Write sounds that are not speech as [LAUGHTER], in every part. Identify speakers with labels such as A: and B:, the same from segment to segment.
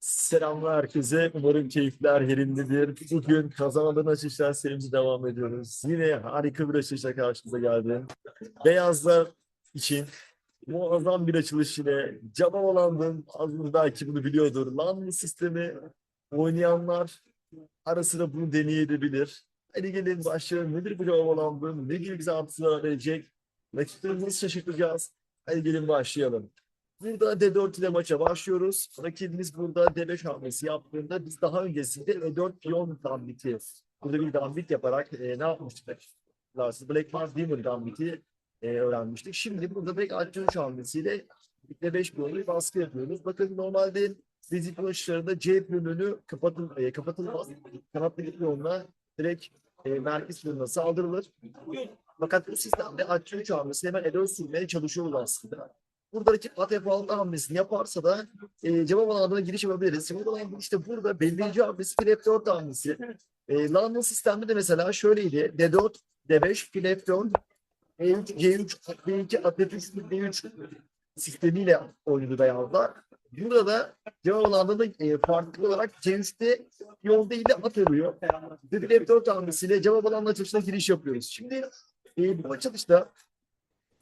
A: Selamlar herkese. Umarım keyifler yerindedir. Bugün kazanmadan açışlar serimize devam ediyoruz. Yine harika bir açılışla karşınıza geldim. Beyazlar için muazzam bir açılış yine. Canavalandım. Az belki bunu biliyordur. Lan sistemi oynayanlar ara sıra bunu deneyebilir. Hadi gelin başlayalım. Nedir bu canavalandım? Ne gibi bize artılar verecek? Rakipleri nasıl şaşırtacağız? Hadi gelin başlayalım. Burada D4 ile maça başlıyoruz. Rakibimiz burada D5 hamlesi yaptığında biz daha öncesinde E4 piyon gambiti burada bir gambit yaparak e, ne yapmıştık? Lars Black Mars Demon gambiti e, öğrenmiştik. Şimdi burada direkt Atçı hamlesiyle D5 piyonu baskı yapıyoruz. Bakın normalde fizik ulaşışlarında C piyonunu kapatıl, e, kapatılmaz. Kanatlı piyonla direkt e, merkez piyonuna saldırılır. Fakat bu sistemde Atçı hamlesi hemen E4 sürmeye çalışıyoruz aslında. Buradaki at F6 hamlesini yaparsa da e, cevap alanına giriş yapabiliriz. Cevap alanı işte burada belirleyici hamlesi fil F4 hamlesi. E, London sistemde de mesela şöyleydi. D4, D5, fil F4, E3, C3, at B2, at F3, D3 sistemiyle oynadı beyazlar. Burada da cevap alanında da e, farklı olarak C3'te yol değil de at oluyor. Ve fil F4 hamlesiyle cevap alanına açılışına giriş yapıyoruz. Şimdi e, bu açılışta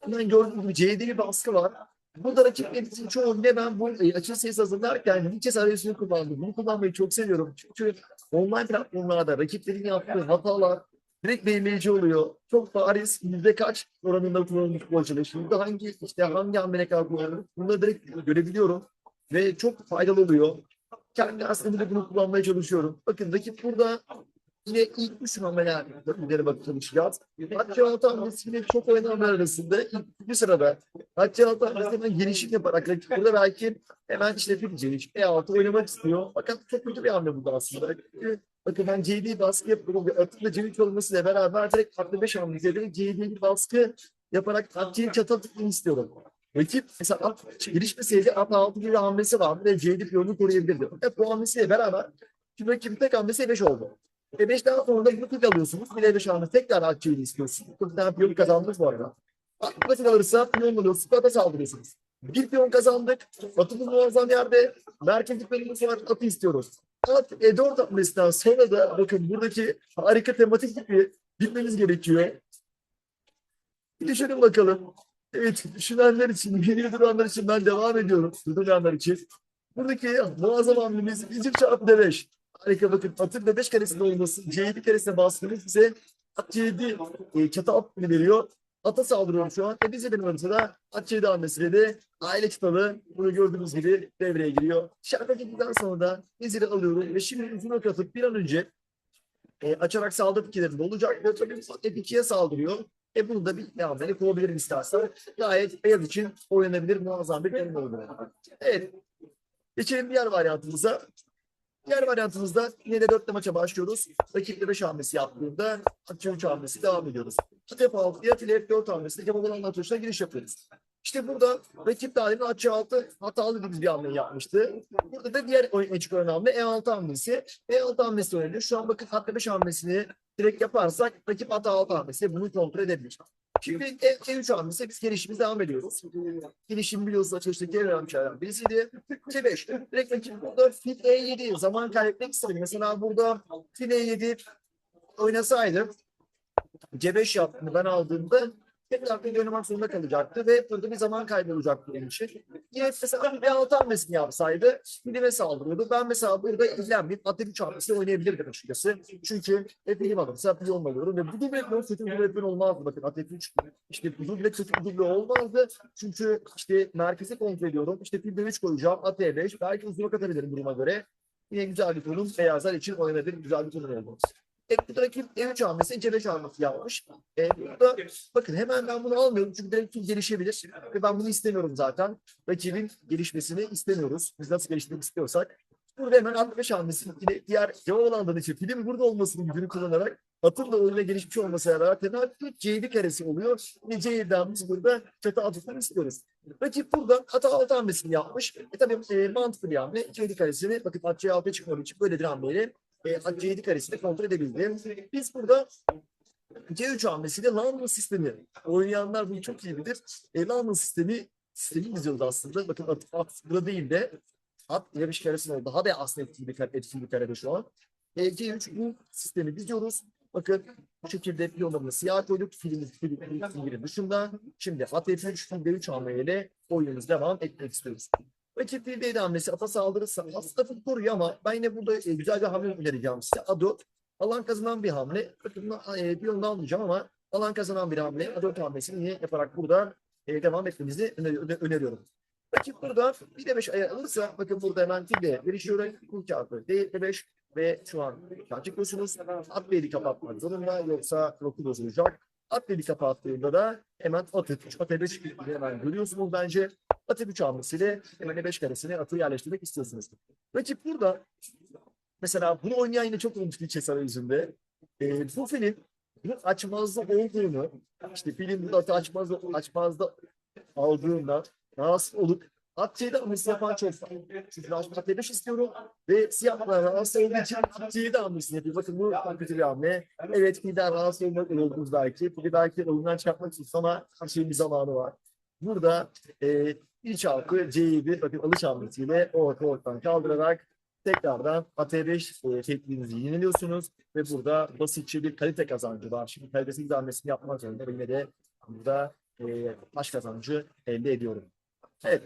A: hemen gördüğünüz gibi C'de bir baskı var. Burada rakiplerimizin çoğunda ben bu e, açı sayısı hazırlarken Nietzsche arayüzünü kullandım. Bunu kullanmayı çok seviyorum. Çünkü online platformlarda rakiplerin yaptığı hatalar direkt belirleyici oluyor. Çok bariz yüzde kaç oranında kullanılmış bu açılış. Yüzde hangi işte hangi hamle kullanılmış. Bunları direkt görebiliyorum. Ve çok faydalı oluyor. Kendi aslında bunu kullanmaya çalışıyorum. Bakın rakip burada yine ilk üç hamleler ileri bakıp çalışacağız. Hatta altı hamlesiyle çok oynananlar arasında ilk bir sırada Hatta altı hamlesi hemen gelişim yaparak rakip burada belki hemen işte bir geliş E6 oynamak istiyor. Fakat çok kötü bir hamle bu da aslında. Bakın ben CD baskı yapıyorum. ve Atilla C3 olmasıyla beraber direkt farklı 5 hamlesiyle direkt CD baskı yaparak Atilla'yı çatal tıklayın istiyorum. Rakip mesela at gelişmeseydi at 6 gibi hamlesi vardı ve CD piyonu koruyabilirdi. Fakat bu hamlesiyle beraber şimdi rakibin tek hamlesi 5 oldu. E 5'ten sonra da tık alıyorsunuz. De 5 hamle tekrar Atilla'yı istiyorsunuz. Bir tane piyonu kazandınız bu arada. Atilla alırsa piyon alıyorsunuz. Ata saldırıyorsunuz. Bir piyon kazandık. Atımız muazzam yerde. Merkez piyonumuz var. Atı istiyoruz. At E4 hamlesinden sonra da bakın buradaki harika tematik tipi bilmeniz gerekiyor. Bir düşünün bakalım. Evet, düşünenler için, [LAUGHS] geriye duranlar için ben devam ediyorum. Durmayanlar için. Buradaki muazzam hamlemiz bizim çarpı D5. Harika bakın. Atın D5 karesinde olması, C7 karesine bastığımız bize at C7 e, çatı altını veriyor. Ata saldırıyorum şu an. E bize benim mesela at C7 hamlesiyle de aile çıtalı bunu gördüğünüz gibi devreye giriyor. Şarkı sonra da veziri alıyorum ve şimdi uzun ok atıp bir an önce e, açarak saldırı fikirlerinde olacak. Ve tabii F2'ye saldırıyor. E bunu da bir hamleyle kovabilirim istersen. Gayet beyaz için oynanabilir muazzam bir deneyim olur. Evet. Geçelim diğer varyantımıza. Diğer varyantımızda yine de dörtte maça başlıyoruz. Rakiple 5 hamlesi yaptığında atçı 3 hamlesi devam ediyoruz. Atep 6'ya file F4 hamlesiyle Kemal Alan'ın tuşuna giriş yapıyoruz. İşte burada rakip daima atçı 6 hatalı dediğimiz bir hamle yapmıştı. Burada da diğer oyun açık olan hamle E6 hamlesi. E6 hamlesi oynanıyor. Şu an bakın hatta 5 hamlesini direkt yaparsak rakip hata 6 hamlesi bunu kontrol edebilir. Şimdi E- E3 hamlesi biz gelişimiz devam ediyoruz. Gelişim biliyorsunuz açılıştaki en önemli şeylerden birisiydi. C5. Direkt rakip burada fil E7 zaman kaybetmek istedim. Mesela burada fil E7 oynasaydı C5 yaptığını ben aldığımda tekrar bir oynamak zorunda kalacaktı ve burada bir zaman kaybı olacaktı benim için. Yine mesela E6 hamlesini yapsaydı filime saldırıyordu. Ben mesela burada ilgilenmeyip 3 hamlesini oynayabilirdim açıkçası. Çünkü hep film alırsa piyon alıyorum ve bu duble kötü bir duble olmazdı. Bakın at 3 işte bu duble kötü bir duble olmazdı. Çünkü işte merkezi kontrol ediyorum. İşte filde 3 koyacağım. At E5. Belki uzun katabilirim duruma göre. Yine güzel bir konum. Beyazlar için oynanabilir güzel bir konum oldu. Bu rakip E3 hamlesi, C5 hamlesi yapmış. E, burada bakın hemen ben bunu almıyorum çünkü direkt kim gelişebilir ve ben bunu istemiyorum zaten. Rakibin gelişmesini istemiyoruz. Biz nasıl geliştirmek istiyorsak. Burada hemen 65 hamlesi yine diğer cevap alanları için film burada olmasının gücünü kullanarak atın da oyuna gelişmiş olmasına beraber temel C7 karesi oluyor. Ve C7'den biz burada çatı atışını istiyoruz. Rakip burada hata altı hamlesini yapmış. E tabii e, mantıklı bir hamle. C7 karesini bakın at C6'ya çıkmadığı için böyle hamleyle e, C7 karesini kontrol edebildi. Biz burada C3 hamlesiyle London sistemi oynayanlar bunu çok iyi bilir. E, London sistemi sistemi izliyoruz aslında. Bakın at, at burada değil de at yarış karesinde daha da aslında etkili bir, etkili bir karede şu an. E, G3 bu sistemi diziyoruz. Bakın bu şekilde piyonlarını siyah koyduk. Filmin, film, film, filmin dışında. Şimdi at F3, fil D3 hamleyle oyunumuz devam etmek istiyoruz. Rakip fil D7 hamlesi ata saldırırsa aslında koruyor ama ben yine burada e, güzel bir hamle önereceğim size. A4 alan kazanan bir hamle. Bakın e, bir yolunu almayacağım ama alan kazanan bir hamle. A4 hamlesini yine yaparak burada e, devam etmenizi öner- öner- öneriyorum. Rakip burada bir de 5 ayar alırsa bakın burada hemen fille verişiyorum. Bu kağıdı D5 ve şu an kağıt çıkıyorsunuz. At beli kapatmak zorunda yoksa roku bozulacak. At beli kapattığında da hemen atı 3, atı 5 hemen görüyorsunuz bence. Atı 3 hamlesiyle hemen 5 karesine atı yerleştirmek istiyorsunuz. Rakip burada mesela bunu oynayan yine çok olmuş bir Çesar yüzünde. E, bu filin bu açmazda olduğunu işte film bu atı açmazda, açmazda aldığında rahatsız olup at C'de hamlesi yapan çok. Çünkü rahatsız at 5 istiyorum ve siyahlar rahatsız olduğu için at C'de hamlesini yapıyor. Bakın bu kötü bir hamle. Evet birden rahatsız olmak oldunuz belki. Bir belki oyundan çıkartmak her şeyin bir zamanı var. Burada e, bir çarpı C'yi bir bakın alış hamlesiyle orta ortadan kaldırarak tekrardan AT5 e, yeniliyorsunuz ve burada basitçe bir kalite kazancı var. Şimdi kalitesiz hamlesini yapmak zorunda yine de burada e, taş kazancı elde ediyorum. Evet.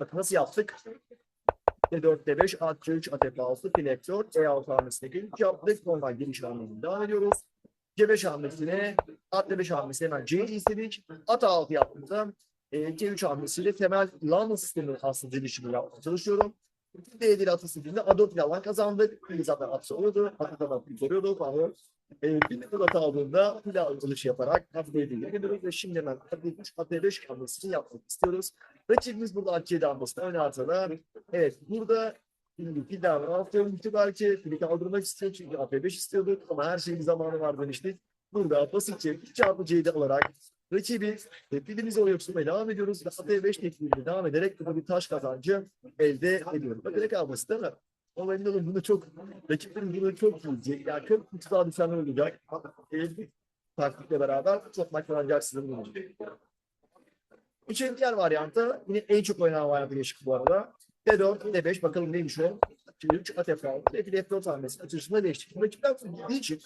A: Bakın nasıl yaptık? D4, D5, at C3, at F6, fil F4, E6 hamlesine giriş yaptık. Normal giriş hamlesine devam ediyoruz. C5 hamlesine, at D5 hamlesine hemen C'yi istedik. At A6 yaptığımızda e, C3 hamlesiyle temel London sistemi aslında gelişimi yapmaya çalışıyorum. D7 atı istediğinde A4 ile alan kazandık. Zaten at soruyordu. Atı da atı soruyordu falan. E, bir atı aldığında fil alış yaparak at D7'ye gidiyoruz ve şimdi hemen at D3, at D5 hamlesini yapmak istiyoruz. Rakibimiz burada at C7 hamlesini öne atarlar. Evet burada Şimdi daha Rafael Mütü belki fili kaldırmak istiyor çünkü AP5 istiyorduk ama her şeyin zamanı var demiştik. Burada basitçe bir çarpı C'de alarak rakibi ve filimizi oraya tutmaya devam ediyoruz ve AP5 tekniğiyle devam ederek burada bir taş kazancı elde ediyoruz. Bakın ne basit değil mi? Ama emin olun bunu çok, rakiplerin bunu çok yiyecek. Yani çok tuzağa düşenler olacak. E, bir taktikle beraber çok maç kazanacaksınız bunu. Üçüncü diğer varyantı yine en çok oynanan varyantı geçtik bu arada. D4, D5 bakalım neymiş o. Şimdi 3 at F6, F F4 hamlesi açılışında değiştik. Rakipler bildiği için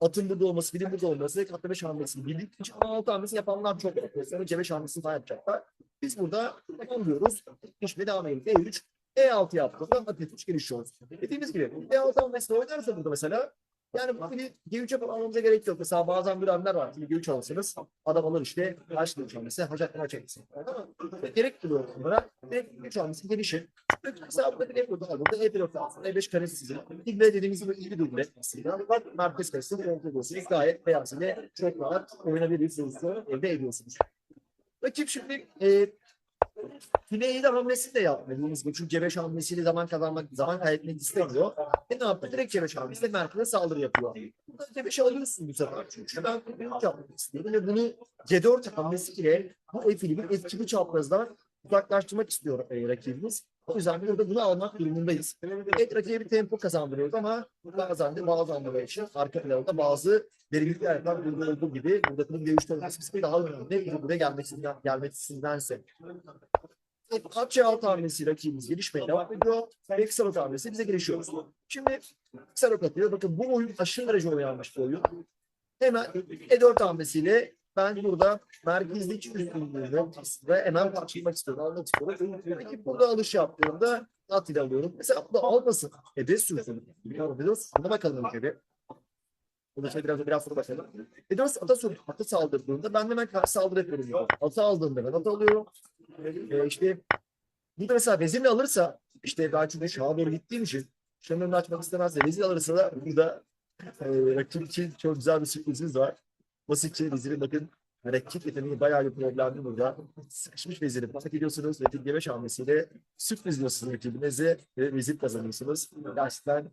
A: atın burada olması, filin burada olması, at F5 hamlesini bildiği için A6 hamlesini yapanlar çok var. Sonra C5 hamlesini falan yapacaklar. Biz burada tamam diyoruz. İşte devam edelim. D3, E6 yaptık. At F3 gelişiyoruz. Dediğimiz gibi E6 hamlesini oynarsa burada mesela yani bu fili G3 yapıp almamıza gerek yok. Mesela bazen bir hamleler var. Fili G3 alırsanız adam alır işte kaç G3 hamlesi, hacak maç hamlesi. Ama gerek duyuyor onlara. Ve G3 hamlesi gelişir. Mesela burada bir F4 var. Burada E1 alsın. E5 karesi sizin. İgle dediğimiz gibi iyi bir duble aslında. Bak merkez karesi kontrol ediyorsunuz. Gayet beyaz ile çok rahat oynanabilirsiniz. Elde ediyorsunuz. Rakip şimdi e, File de hamlesi de yapmadığımız gibi. Çünkü C5 hamlesiyle zaman kazanmak, zaman kaybetmek istemiyor. E ne yaptı? Direkt C5 hamlesiyle merkeze saldırı yapıyor. Burada C5 alıyorsun bu sefer. Çünkü ben F3 yapmak istiyorum ve bunu C4 hamlesi ile bu F1'i bir etkili çaprazdan uzaklaştırmak istiyor e, rakibimiz. O yüzden burada bunu almak durumundayız. Evet rakibe bir tempo kazandırıyoruz ama bazen de bazı anlar için arka planda bazı derinlikler var. Burada olduğu gibi burada kılık dövüş olması daha önemli. Buraya gelmesinden, gelmesindense. Atçı alt hamlesi rakibimiz gelişmeye devam ediyor. Ve rot hamlesi bize gelişiyoruz. Şimdi rot atıyor. Bakın bu oyun aşırı derece oynanmış bir oyun. Hemen E4 hamlesiyle ben burada merkezlik üstünlüğünü ve hemen parçalamak istiyorum. Almak istiyorum. Peki burada alış yaptığımda at ile alıyorum. Mesela burada almasın. E5 sürsün. Buna bakalım tabii. Burada şey biraz biraz sonra bakalım. E4 ata sür, ata saldırdığında ben hemen karşı saldırı yapıyorum. Ata aldığında ben ata alıyorum. E işte burada mesela vezirle alırsa işte ben çünkü şaha doğru gittiğim için şunun önünü açmak istemezse vezir alırsa da burada e, rakip için çok güzel bir sürprizimiz var. Basitçe veziri bakın hareket yeteneği bayağı bir problemli burada. Sıkışmış veziri patak ediyorsunuz. Rakip G5 hamlesiyle sürpriz diyorsunuz rakibinize ve vezir kazanıyorsunuz. Gerçekten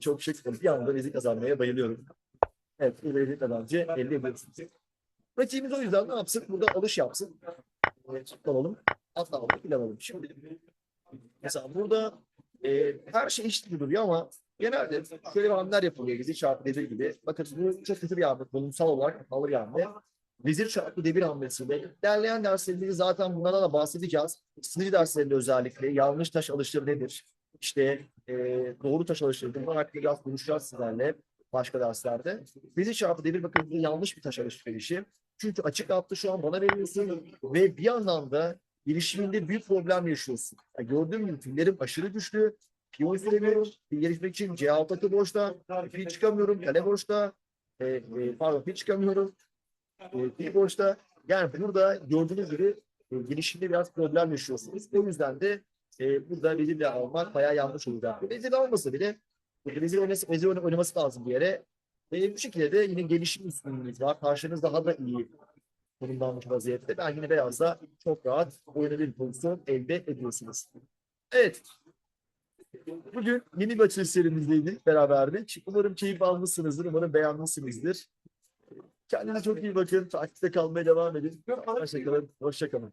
A: çok şık. Bir anda vezir kazanmaya bayılıyorum. Evet, vezir kazancı elde ediyorsunuz. Rakibimiz o yüzden ne yapsın? Burada alış yapsın. Evet, alalım. Atlayalım, planalım. Şimdi mesela burada e, her şey eşit gibi duruyor ama genelde şöyle hamleler yapılıyor. Bizi çarpı dediği gibi. Bakın bu çok kötü bir hamle. Konumsal olarak hatalı bir hamle.
B: vezir çarpı devir hamlesiyle derleyen derslerinde zaten bunlardan da bahsedeceğiz. Sınıf derslerinde özellikle yanlış taş alışları nedir? İşte e, doğru taş alışları bunlar hakkında biraz konuşacağız sizlerle başka derslerde. Vezir çarpı devir bakın bu yanlış bir taş alışverişi. Çünkü açık attı şu an bana veriyorsun ve bir yandan da gelişiminde büyük problem yaşıyorsun. Yani gördüğüm gibi fillerim aşırı güçlü. Piyon süremiyorum. Fil gelişmek için C6 atı boşta. Fil çıkamıyorum. Kale boşta. E, e, pardon fil çıkamıyorum. E, fil boşta. Yani burada gördüğünüz gibi e, gelişimde biraz problem yaşıyorsunuz. O yüzden de e, burada vezirle almak bayağı yanlış olacak. Vezir almasa bile vezir oynaması, vezir oyna- oynaması lazım bir yere. Ve bu şekilde de yine gelişim üstünlüğünüz var. Karşınız daha da iyi konumlanmış vaziyette. Ben yine beyazda çok rahat oynadığım pozisyon elde ediyorsunuz. Evet. Bugün yeni bir açılış serimizdeydik beraberdik. Umarım keyif almışsınızdır. Umarım beğenmişsinizdir. Kendinize çok iyi bakın. Takipte kalmaya devam edin. Hoşçakalın. Hoşçakalın.